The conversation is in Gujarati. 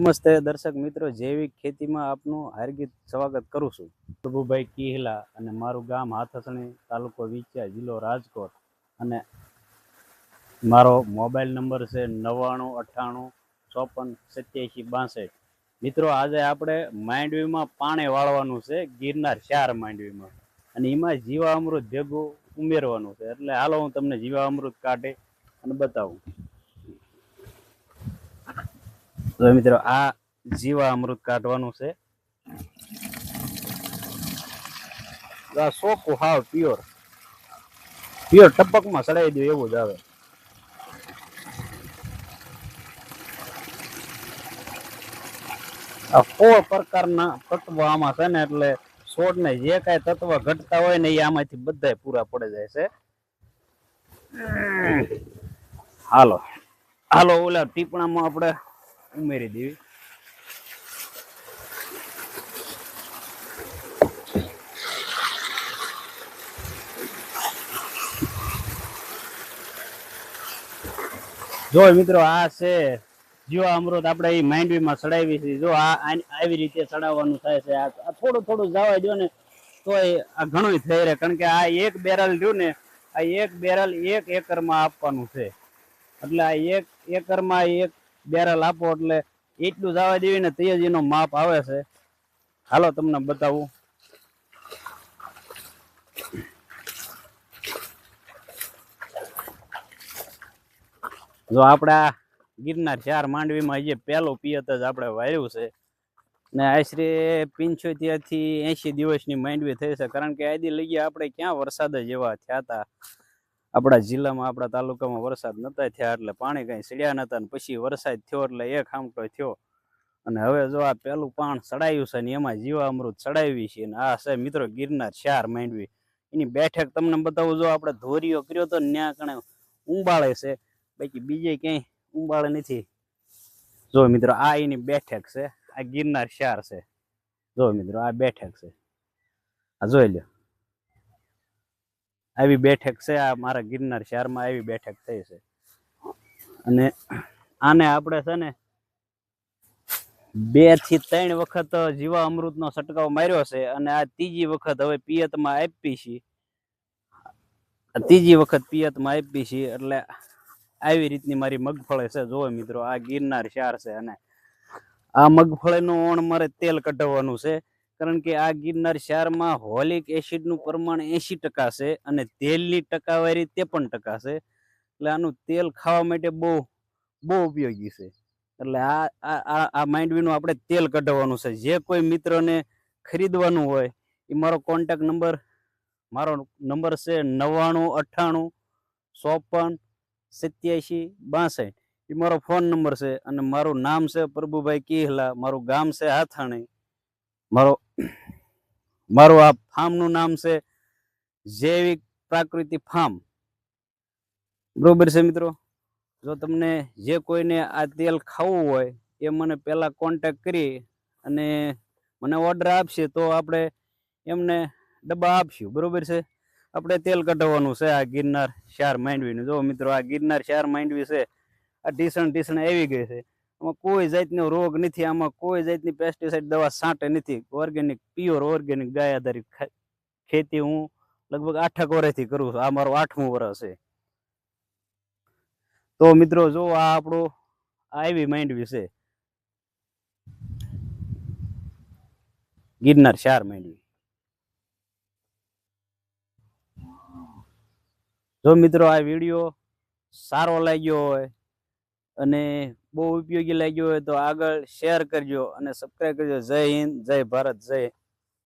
નમસ્તે દર્શક મિત્રો, જૈવિક ખેતીમાં આપનું હાર્દિક સ્વાગત કરું છું. પ્રભુભાઈ કિહલા અને મારું ગામ હાથસણી તાલુકો વિછિયા જિલ્લો રાજકોટ અને મારો મોબાઈલ નંબર છે નવ્વાણું, અઠ્ઠાણું, ચોપન, સત્યાસી, બાસઠ. મિત્રો, આજે આપણે માંડવીમાં પાણી વાળવાનું છે, ગિરનાર ચાર માંડવીમાં. અને એમાં જીવામૃત ભેગું ઉમેરવાનું છે. એટલે હાલો હું તમને જીવામૃત કાઢી અને બતાવું. તો મિત્રો આ જીવા અમૃત કાઢવાનું છે. આ સોકું હાવ પ્યોર પ્યોર ટપકમાં સડાઈ દો એવું જ આવે. આ કોઈ પ્રકારના તત્વ આમાં છે ને એટલે છોડને જે કાંઈ તત્વ ઘટતા હોય ને એ આમાંથી બધા પૂરા પડે જાય છે. હાલો. હાલો ઓલા ટીપણામાં આપણે ઉમેરી દેવી. જો મિત્રો, આ છે જીવ અમૃત. આપણે એ માંડવીમાં ચડાવી છે. જો આ આવી રીતે ચડાવવાનું થાય છે. આ થોડું થોડું જવા દો ને તો આ ઘણું થઈ રહે. કારણ કે આ એક બેરલ રહ્યું ને, આ એક બેરલ એક એકરમાં આપવાનું છે. એટલે આ એક એકરમાં એક બેરલ આપો એટલે એટલું જવા દેવી ને તેજીનો માપ આવે છે. હાલો તમને બતાવું. જો આપણે ગિરનાર ચાર માંડવીમાં હજી પહેલું પિયત જ આપણે વાર્યું છે. ને આશરે પંચોતેરથી એસી દિવસની માંડવી થઈ છે. કારણ કે આદી લઈએ આપણે ક્યાં વરસાદ જ એવા થયા હતા? આપણા જિલ્લામાં, આપણા તાલુકામાં વરસાદ નતા થયા એટલે પાણી કઈ સડ્યા નતા પછી વરસાદ થયો એટલે એક આમટો થયો. અને હવે જો આ પેલું પાણ ચડાયું છે ને એમાં જીવામૃત ચડાવી છે ને આ છે મિત્રો ગિરનાર શાર માંડવી. એની બેઠક તમને બતાવું, જો આપણે ધોરીઓ કર્યો તો ત્યાં કણે ઉંબાળે છે. બાકી બીજે ક્યાંય ઉંબાળે નથી. જો મિત્રો, આ એની બેઠક છે. આ ગિરનાર શાર છે. જો મિત્રો, આ બેઠક છે. આ જોઈ લ્યો. આવી બેઠક છે, આ મારા ગિરનાર શહેરમાં આવી બેઠક થઈ છે. અને આને આપણે છે ને બેથી ત્રણ વખત જીવા અમૃતનો છંટકાવ માર્યો છે અને આ ત્રીજી વખત હવે પિયતમાં આપી છે. આ ત્રીજી વખત પિયતમાં આપી છે એટલે આવી રીતની મારી મગફળી છે જોવો મિત્રો, આ ગિરનાર શહેર છે અને આ મગફળીનું ઓણ મારે તેલ કઢાવવાનું છે. કારણ કે આ ગિરનાર શહેરમાં હોલિક એસિડનું પ્રમાણ એસી ટકા છે અને તેલની ટકાવારી ત્રેપન ટકા છે. એટલે આનું તેલ ખાવા માટે બહુ બહુ ઉપયોગી છે. એટલે આ આ માંડવીનું આપણે તેલ કઢાવવાનું છે. જે કોઈ મિત્રને ખરીદવાનું હોય એ મારો કોન્ટેક્ટ નંબર મારો નંબર છે નવ્વાણું, અઠ્ઠાણું, ચોપન સત્યાસી બાસઠ. એ મારો ફોન નંબર છે અને મારું નામ છે પ્રભુભાઈ કિહલા, મારું ગામ છે હાથાણી. મારો, મારું આ ફાર્મનું નામ છે જૈવિક પ્રાકૃતિક ફાર્મ. બરોબર છે મિત્રો? જો તમને જે કોઈને આ તેલ ખાવું હોય, એ મને પહેલાં કોન્ટેક કરી અને મને ઓર્ડર આપશે તો આપણે એમને ડબ્બા આપશું. બરોબર છે? આપણે તેલ કઢાવવાનું છે આ ગિરનાર શાર માંડવીનું. જો મિત્રો, આ ગિરનાર શાર માંડવી છે, આ ઢીસણ ઢીસણ આવી ગઈ છે. આમાં કોઈ જાતનો રોગ નથી, આમાં કોઈ જાતની પેસ્ટિસાઇડ દવા છાંટે નથી. ઓર્ગેનિક પ્યોર ઓર્ગેનિક ગાય આધારિત ખેતી હું લગભગ આઠક વર્ષથી કરું છું. આ મારું આઠમું વર્ષ છે. તો મિત્રો જો આ આપણું, આ આવી માંડવી છે. ગિરનાર શાર માંડવી જો મિત્રો આ વીડિયો સારો લાગ્યો હોય અને બહુ ઉપયોગી લાગ્યો હોય તો આગળ શેર કરજો અને સબસ્ક્રાઈબ કરજો. જય હિન્દ, જય ભારત, જય